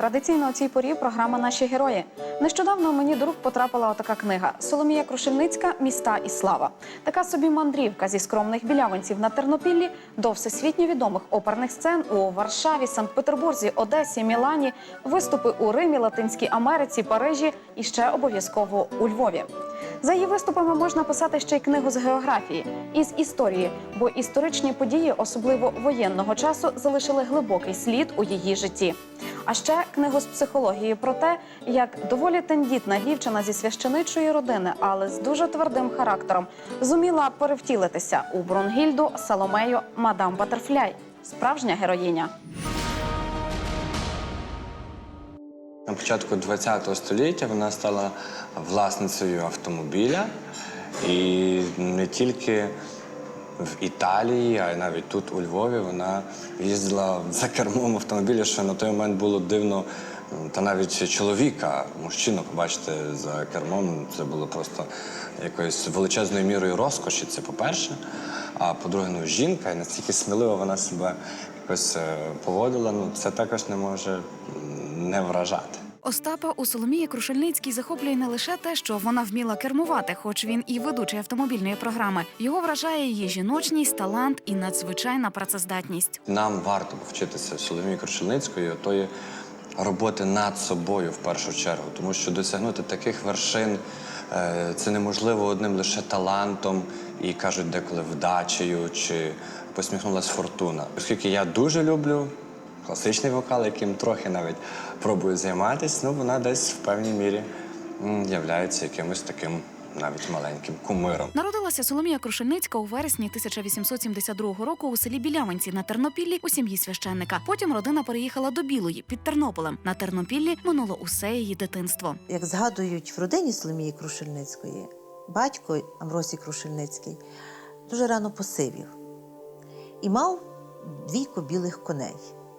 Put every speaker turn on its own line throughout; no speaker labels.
Традиційно у цій порі програма Наші герої. Нещодавно мені до рук потрапила отака книга Соломія Крушельницька Міста і слава. Така собі мандрівка зі скромних білявинців на Тернопіллі до всесвітньо відомих оперних сцен у Варшаві, Санкт-Петербурзі, Одесі, Мілані, виступи у Римі, Латинській Америці, Парижі і ще обов'язково у Львові. За її виступами можна писати ще й книгу з географії і з історії, бо історичні події, особливо воєнного часу, залишили глибокий слід у її житті. А ще книгу з психології про те, як доволі тендітна дівчина зі священичої родини, але з дуже твердим характером, зуміла перевтілитися у Брунгільду Саломею Мадам Батерфляй, справжня героїня.
На початку ХХ століття вона стала власницею автомобіля і не тільки в Італії, а й навіть тут, у Львові, вона їздила за кермом автомобіля, що на той момент було дивно. Та навіть чоловіка, мужчину побачити за кермом, це було просто якоюсь величезною мірою розкоші. Це по-перше. А по-друге, ну жінка, і настільки сміливо вона себе якось е, поводила, ну це також не може не вражати.
Остапа у Соломії Крушельницькій захоплює не лише те, що вона вміла кермувати, хоч він і ведучий автомобільної програми. Його вражає її жіночність, талант і надзвичайна працездатність.
Нам варто повчитися Соломії Крушельницької тої роботи над собою в першу чергу, тому що досягнути таких вершин е, це неможливо одним лише талантом і кажуть деколи вдачею чи посміхнулась фортуна. Оскільки я дуже люблю класичний вокал, яким трохи навіть пробую займатися, ну вона десь в певній мірі являється якимось таким навіть маленьким кумиром.
Народилася Соломія Крушельницька у вересні 1872 року у селі Білявинці на Тернопіллі у сім'ї священника. Потім родина переїхала до Білої під Тернополем. На Тернопіллі минуло усе її дитинство.
Як згадують в родині Соломії Крушельницької, батько Амросій Крушельницький дуже рано посивів і мав двійко білих коней.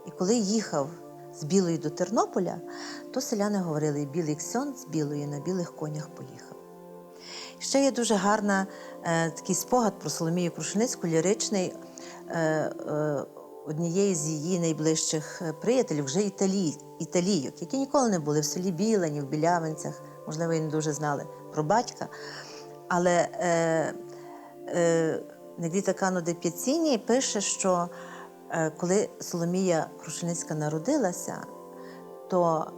І коли їхав з Білої до Тернополя, то селяни говорили, білий ксьон з білої на білих конях поїхав. Ще є дуже гарна е, такий спогад про Соломію Крушельницьку, ліричний е, е, однієї з її найближчих е, приятелів, вже італій, італійок, які ніколи не були в селі Біла, ні в Білявинцях, можливо, і не дуже знали про батька. Але е, е, Негріта Кано де П'яціні пише, що коли Соломія Крушельницька народилася, то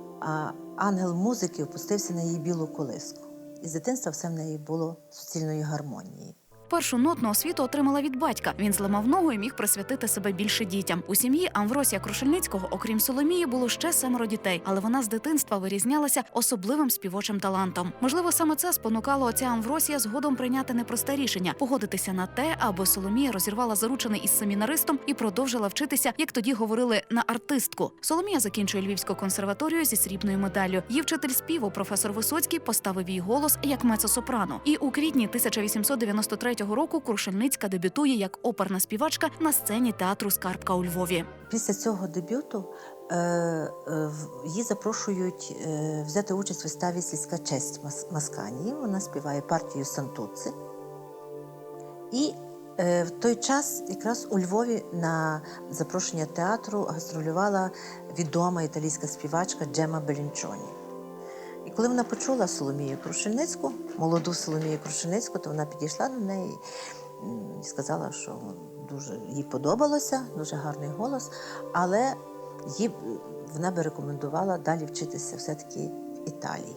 ангел музики опустився на її білу колиску. І з дитинства все в неї було суцільної гармонії.
Першу нотну освіту отримала від батька. Він зламав ногу і міг присвятити себе більше дітям. У сім'ї Амвросія Крушельницького, окрім Соломії, було ще семеро дітей, але вона з дитинства вирізнялася особливим співочим талантом. Можливо, саме це спонукало отця Амвросія згодом прийняти непросте рішення погодитися на те, аби Соломія розірвала заручений із семінаристом і продовжила вчитися, як тоді говорили, на артистку. Соломія закінчує Львівську консерваторію зі срібною медаллю. Її вчитель співу, професор Висоцький, поставив їй голос як мецо-сопрано. І у квітні 1893 року Крушельницька дебютує як оперна співачка на сцені театру Скарбка у Львові.
Після цього дебюту е, е, її запрошують е, взяти участь в виставі Сільська честь Мас- Масканії. Вона співає партію Сантуци. І в той час якраз у Львові на запрошення театру гастролювала відома італійська співачка Джема Белінчоні. Коли вона почула Соломію Крушельницьку, молоду Соломію Крушельницьку, то вона підійшла до неї і сказала, що дуже їй подобалося, дуже гарний голос, але їй, вона би рекомендувала далі вчитися все-таки Італії.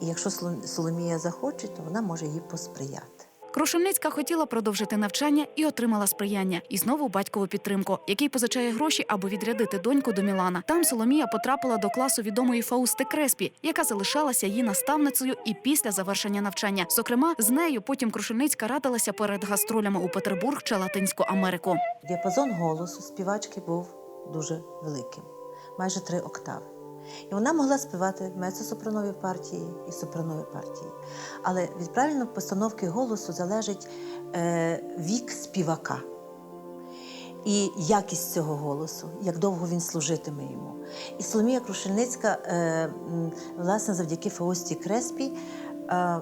І якщо Соломія захоче, то вона може їй посприяти.
Крушельницька хотіла продовжити навчання і отримала сприяння. І знову батькову підтримку, який позичає гроші, аби відрядити доньку до Мілана. Там Соломія потрапила до класу відомої Фаусти Креспі, яка залишалася її наставницею і після завершення навчання. Зокрема, з нею потім Крушельницька радилася перед гастролями у Петербург чи Латинську Америку.
Діапазон голосу співачки був дуже великим, майже три октави. І вона могла співати мецо-сопранові партії і сопранові партії. Але від правильної постановки голосу залежить е, вік співака. і якість цього голосу, як довго він служитиме йому. І Соломія Крушельницька, е, власне, завдяки Фаусті Креспі, е,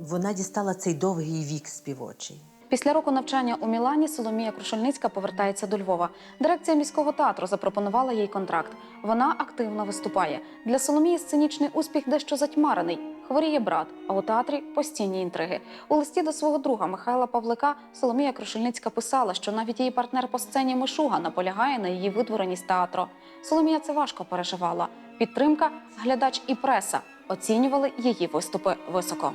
вона дістала цей довгий вік співочий.
Після року навчання у Мілані Соломія Крушельницька повертається до Львова. Дирекція міського театру запропонувала їй контракт. Вона активно виступає. Для Соломії сценічний успіх дещо затьмарений. Хворіє брат, а у театрі постійні інтриги. У листі до свого друга Михайла Павлика Соломія Крушельницька писала, що навіть її партнер по сцені Мишуга наполягає на її видворенні з театру. Соломія це важко переживала. Підтримка, глядач і преса оцінювали її виступи високо.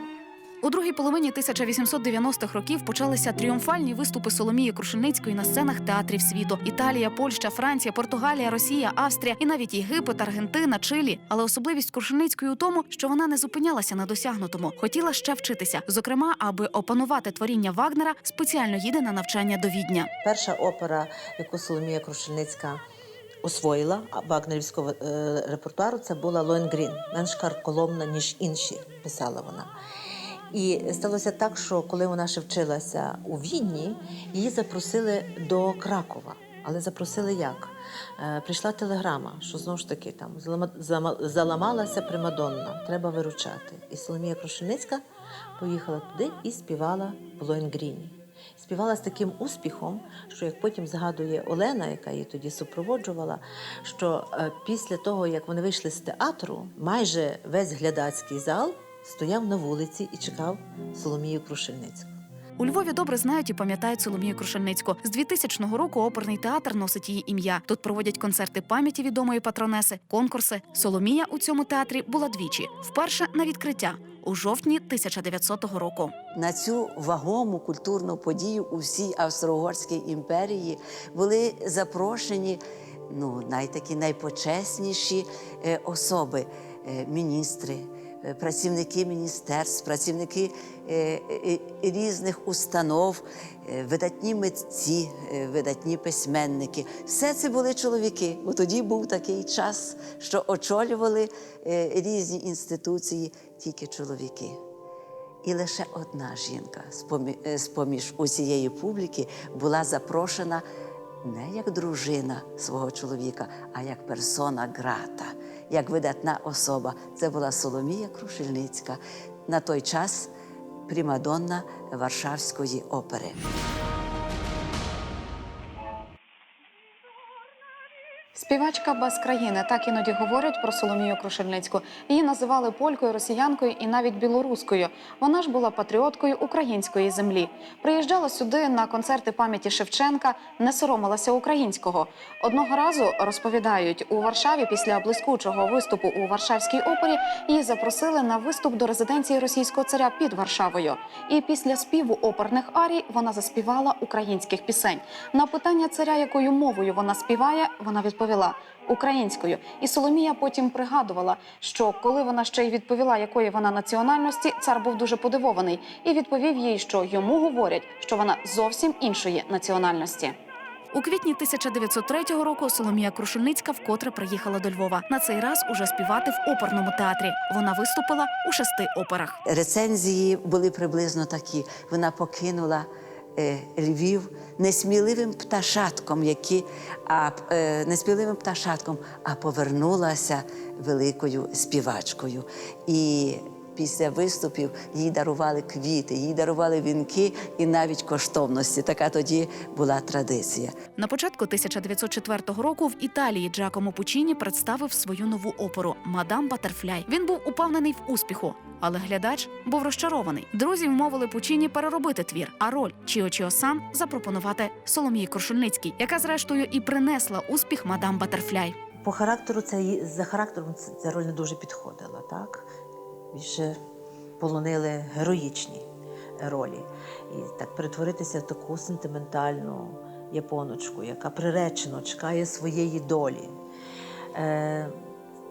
У другій половині 1890-х років почалися тріумфальні виступи Соломії Крушельницької на сценах театрів світу: Італія, Польща, Франція, Португалія, Росія, Австрія і навіть Єгипет, Аргентина, Чилі. Але особливість Крушельницької у тому, що вона не зупинялася на досягнутому, хотіла ще вчитися. Зокрема, аби опанувати творіння Вагнера, спеціально їде на навчання до Відня.
Перша опера, яку Соломія Крушельницька освоїла вагнерівського е, репертуару, це була Лоенгрін, менш карколомна, ніж інші, писала вона. І сталося так, що коли вона ще вчилася у Відні, її запросили до Кракова. Але запросили як? Е, прийшла телеграма, що знову ж таки там заламалася Примадонна, треба виручати. І Соломія Крушельницька поїхала туди і співала в Лоенгріні. Співала з таким успіхом, що як потім згадує Олена, яка її тоді супроводжувала, що е, після того, як вони вийшли з театру, майже весь глядацький зал стояв на вулиці і чекав Соломію Крушельницьку.
У Львові добре знають і пам'ятають Соломію Крушельницьку. З 2000 року оперний театр носить її ім'я. Тут проводять концерти пам'яті відомої патронеси, конкурси. Соломія у цьому театрі була двічі. Вперше на відкриття у жовтні 1900 року.
На цю вагому культурну подію у всій Австро-Угорській імперії були запрошені ну, найтакі найпочесніші е, особи, е, міністри, працівники міністерств, працівники е, е, різних установ, е, видатні митці, е, видатні письменники. Все це були чоловіки. Бо тоді був такий час, що очолювали е, різні інституції тільки чоловіки. І лише одна жінка е, з-поміж усієї публіки була запрошена не як дружина свого чоловіка, а як персона грата, як видатна особа. Це була Соломія Крушельницька, на той час примадонна Варшавської опери.
Співачка без країни так іноді говорять про Соломію Крушельницьку. Її називали полькою, росіянкою і навіть білоруською. Вона ж була патріоткою української землі. Приїжджала сюди на концерти пам'яті Шевченка, не соромилася українського. Одного разу розповідають у Варшаві після блискучого виступу у Варшавській опері її запросили на виступ до резиденції російського царя під Варшавою. І після співу оперних арій вона заспівала українських пісень. На питання царя, якою мовою вона співає, вона відповіла українською. І Соломія потім пригадувала, що коли вона ще й відповіла, якої вона національності, цар був дуже подивований і відповів їй, що йому говорять, що вона зовсім іншої національності.
У квітні 1903 року Соломія Крушельницька вкотре приїхала до Львова. На цей раз уже співати в оперному театрі. Вона виступила у шести операх.
Рецензії були приблизно такі. Вона покинула Львів несміливим пташатком, які, а, е, несміливим пташатком, а повернулася великою співачкою. І після виступів їй дарували квіти, їй дарували вінки і навіть коштовності. Така тоді була традиція.
На початку 1904 року в Італії Джакомо Пучіні представив свою нову оперу Мадам Батерфляй. Він був упевнений в успіху, але глядач був розчарований. Друзі вмовили Пучіні переробити твір, а роль Чіо Чіо Сан запропонувати Соломії Крушельницькій, яка зрештою і принесла успіх Мадам Батерфляй.
По характеру це за характером це- ця роль не дуже підходила, так? Більше полонили героїчні ролі. І так перетворитися в таку сентиментальну японочку, яка приречено чекає своєї долі. Е,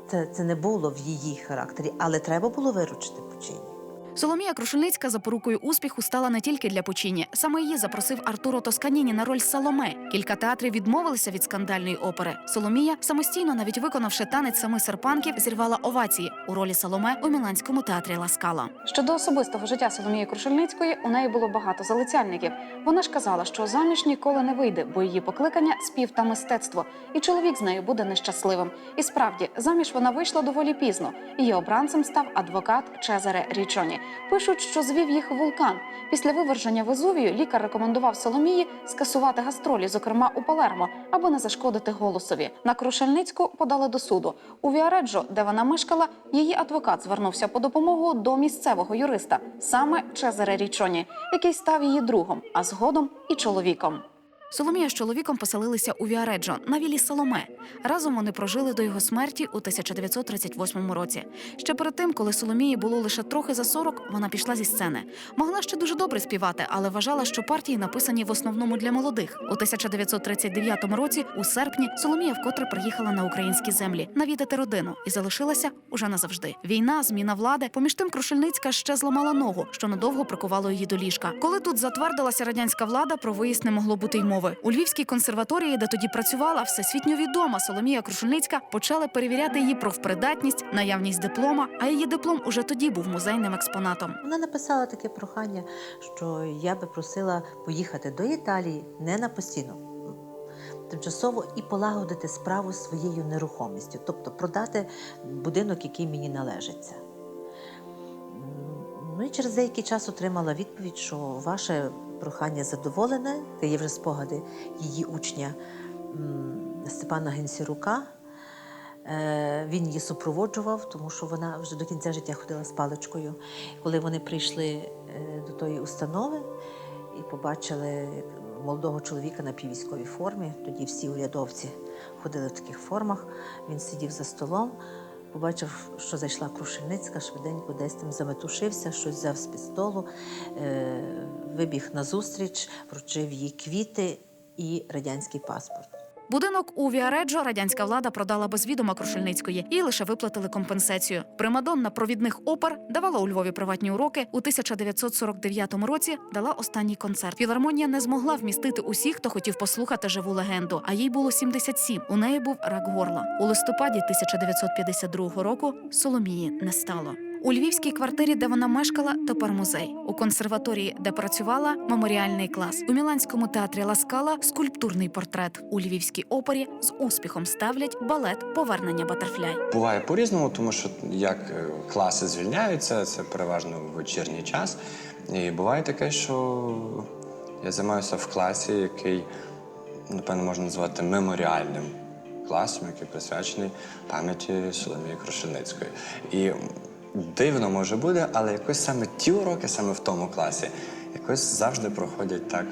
Це, це не було в її характері, але треба було виручити Пучині.
Соломія Крушельницька запорукою успіху стала не тільки для Пучіні. Саме її запросив Артуро Тосканіні на роль Саломе. Кілька театрів відмовилися від скандальної опери. Соломія, самостійно навіть виконавши танець семи серпанків, зірвала овації у ролі Саломе у Міланському театрі Ласкала.
Щодо особистого життя Соломії Крушельницької, у неї було багато залицяльників. Вона ж казала, що заміж ніколи не вийде, бо її покликання спів та мистецтво, і чоловік з нею буде нещасливим. І справді, заміж вона вийшла доволі пізно. Її обранцем став адвокат Чезаре Річоні. Пишуть, що звів їх вулкан. Після виверження Везувію лікар рекомендував Соломії скасувати гастролі, зокрема у Палермо, аби не зашкодити голосові. На Крушельницьку подали до суду. У Віареджо, де вона мешкала, її адвокат звернувся по допомогу до місцевого юриста, саме Чезаре Річоні, який став її другом, а згодом і чоловіком.
Соломія з чоловіком поселилися у Віареджо на вілі Саломе. Разом вони прожили до його смерті у 1938 році. Ще перед тим, коли Соломії було лише трохи за 40, вона пішла зі сцени. Могла ще дуже добре співати, але вважала, що партії написані в основному для молодих. У 1939 році, у серпні, Соломія вкотре приїхала на українські землі навідати родину і залишилася уже назавжди. Війна, зміна влади. Поміж тим, Крушельницька ще зламала ногу, що надовго прикувало її до ліжка. Коли тут затвердилася радянська влада, про виїзд не могло бути й мови. У Львівській консерваторії, де тоді працювала всесвітньо відома Соломія Крушельницька, почали перевіряти її профпридатність, наявність диплома. А її диплом уже тоді був музейним експонатом.
Вона написала таке прохання, що я би просила поїхати до Італії не на постійно. Тимчасово і полагодити справу своєю нерухомістю, тобто продати будинок, який мені належиться. Ну і через деякий час отримала відповідь, що ваше прохання задоволене. Це є вже спогади її учня Степана Генсірука. Е, Він її супроводжував, тому що вона вже до кінця життя ходила з паличкою. Коли вони прийшли е, до тої установи і побачили молодого чоловіка на піввійськовій формі, тоді всі урядовці ходили в таких формах. Він сидів за столом, побачив, що зайшла Крушельницька, швиденько десь там заметушився, щось взяв з під столу, е, вибіг назустріч, вручив їй квіти і радянський паспорт.
Будинок у Віареджо радянська влада продала без відома Крушельницької і лише виплатили компенсацію. Примадонна провідних опер давала у Львові приватні уроки. У 1949 році дала останній концерт. Філармонія не змогла вмістити усіх, хто хотів послухати живу легенду. А їй було 77. У неї був рак горла. У листопаді 1952 року Соломії не стало. У львівській квартирі, де вона мешкала, тепер музей. У консерваторії, де працювала, меморіальний клас. У Міланському театрі Ласкала скульптурний портрет. У львівській опері з успіхом ставлять балет Повернення Батерфляй.
Буває по-різному, тому що як е, класи звільняються, це переважно вечірній час. І буває таке, що я займаюся в класі, який, напевно, можна назвати меморіальним класом, який присвячений пам'яті Соломії Крушельницької. І дивно може бути, але якось саме ті уроки, саме в тому класі, якось завжди проходять так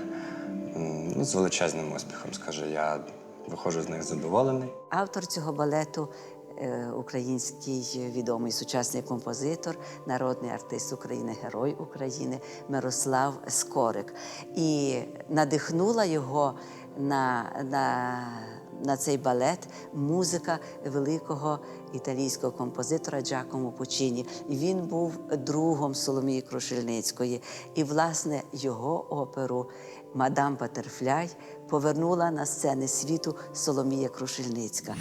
ну, з величезним успіхом. Скажу, я виходжу з них задоволений.
Автор цього балету е, український відомий сучасний композитор, народний артист України, герой України Мирослав Скорик. І надихнула його на, на, на цей балет музика великого італійського композитора Джакомо Пучіні. Він був другом Соломії Крушельницької. І, власне, його оперу Мадам Патерфляй повернула на сцени світу Соломія Крушельницька.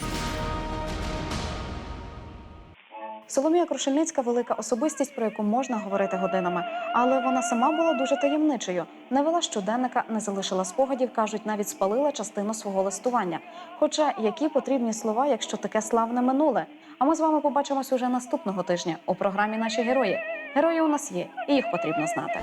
Соломія Крушельницька велика особистість, про яку можна говорити годинами, але вона сама була дуже таємничою. Не вела щоденника, не залишила спогадів, кажуть, навіть спалила частину свого листування. Хоча які потрібні слова, якщо таке славне минуле? А ми з вами побачимось уже наступного тижня у програмі Наші герої. Герої у нас є, і їх потрібно знати.